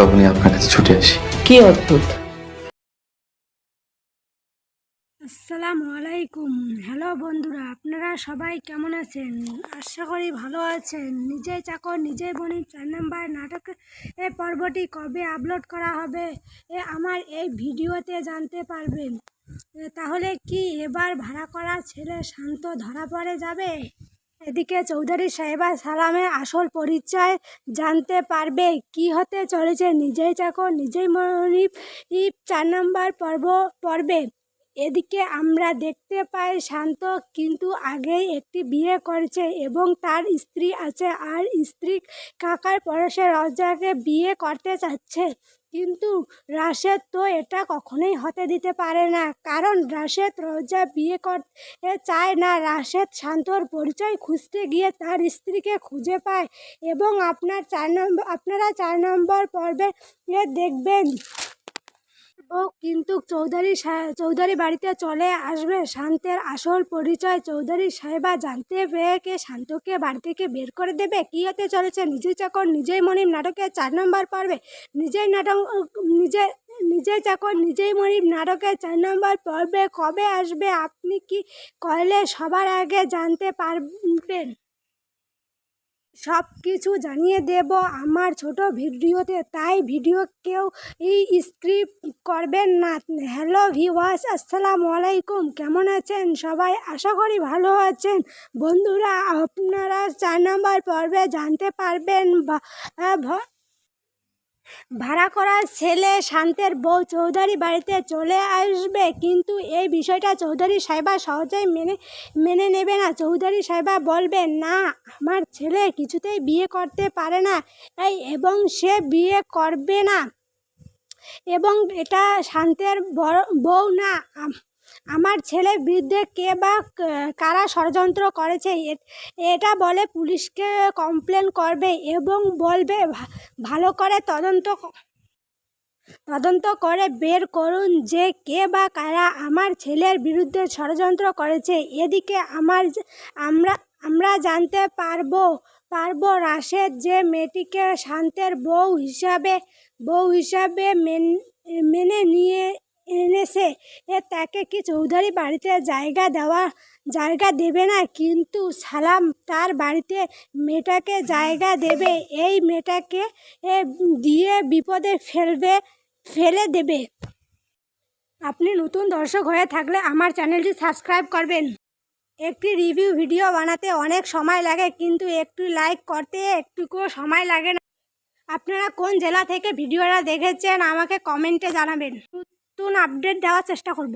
তখনই আপনার কাছে ছুটে আসি। কি অদ্ভুত। আসসালামু আলাইকুম। হ্যালো বন্ধুরা আপনারা সবাই কেমন আছেন? আশা করি ভালো আছেন। নিজেই চাকর নিজেই বনি চার নাম্বার নাটক এ পর্বটি কবে আপলোড করা হবে এ আমার এই ভিডিওতে জানতে পারবেন। তাহলে কি এবার ভাড়া করা ছেলে শান্ত ধরা পড়ে যাবে? এদিকে চৌধুরী সাহেবা সালামের আসল পরিচয় জানতে পারবে। কি হতে চলেছে? নিজেই চাকর নিজেই ইব চার নম্বর পর্ব পর্বে এদিকে আমরা দেখতে পাই শান্ত কিন্তু আগেই একটি বিয়ে করেছে এবং তার স্ত্রী আছে আর স্ত্রী কাকার পরশে রজাকে বিয়ে করতে চাচ্ছে কিন্তু রাশেদ তো এটা কখনোই হতে দিতে পারে না। কারণ রাশেদ রোজা বিয়ে করতে চায় না। রাশেদ শান্তর পরিচয় খুঁজতে গিয়ে তার স্ত্রীকে খুঁজে পায় এবং আপনার চার নম্বর আপনারা চার নম্বর পর্বে দেখবেন। কিন্তু চৌধুরী চৌধুরী বাড়িতে চলে আসবে শান্তের আসল পরিচয় চৌধুরী সাহেবা জানতে পেরে কে শান্তকে বাড়ি থেকে বের করে দেবে? কী হতে চলেছে? নিজেই চাকর, নিজেই মনিব নাটকের চার নম্বর পর্বে। নিজেই নাটক নিজে নিজেই চাকর, নিজেই মনিব নাটকের চার নম্বর পর্বে কবে আসবে? আপনি কি করলে সবার আগে জানতে পারবেন? সব কিছু জানিয়ে দেব আমার ছোট ভিডিওতে। তাই ভিডিও কেউ এই স্ক্রিপ্ট করবেন না। হ্যালো ভিওয়াস আসসালামু আলাইকুম। কেমন আছেন? সবাই আশা করি ভালো আছেন। বন্ধুরা, আপনারা চার নম্বর পর্বে জানতে পারবেন বা- ভাড়া করা ছেলে শান্তের বউ চৌধুরী বাড়িতে চলে আসবে, কিন্তু এই বিষয়টা চৌধুরী সাহেবা সহজেই মেনে মেনে নেবে না। চৌধুরী সাহেবা বলবে, না, আমার ছেলে কিছুতেই বিয়ে করতে পারে না। এই, এবং সে বিয়ে করবে না। এবং এটা শান্তের বড় বউ না। আমার ছেলের বিরুদ্ধে কে বা কারা ষড়যন্ত্র করেছে এটা বলে পুলিশকে কমপ্লেন করবে এবং বলবে ভালো করে তদন্ত তদন্ত করে বের করুন যে কে বা কারা আমার ছেলের বিরুদ্ধে ষড়যন্ত্র করেছে। এদিকে আমার আমরা আমরা জানতে পারব পারব রাশেদ যে মেয়েটিকে শান্তের বউ হিসাবে বউ হিসাবে মেনে নিয়ে এনেছে। তাকে কি চৌধুরী বাড়িতে জায়গা দেওয়া জায়গা দেবে না? কিন্তু সালাম তার বাড়িতে মেয়েটাকে জায়গা দেবে। এই মেয়েটাকে এ, দিয়ে বিপদে ফেলবে ফেলে দেবে। আপনি নতুন দর্শক হয়ে থাকলে আমার চ্যানেলটি সাবস্ক্রাইব করবেন। একটি রিভিউ ভিডিও বানাতে অনেক সময় লাগে কিন্তু একটু লাইক করতে একটুকুও সময় লাগে না। আপনারা কোন জেলা থেকে ভিডিওটা দেখেছেন আমাকে কমেন্টে জানাবেন। নতুন আপডেট দেওয়ার চেষ্টা করব।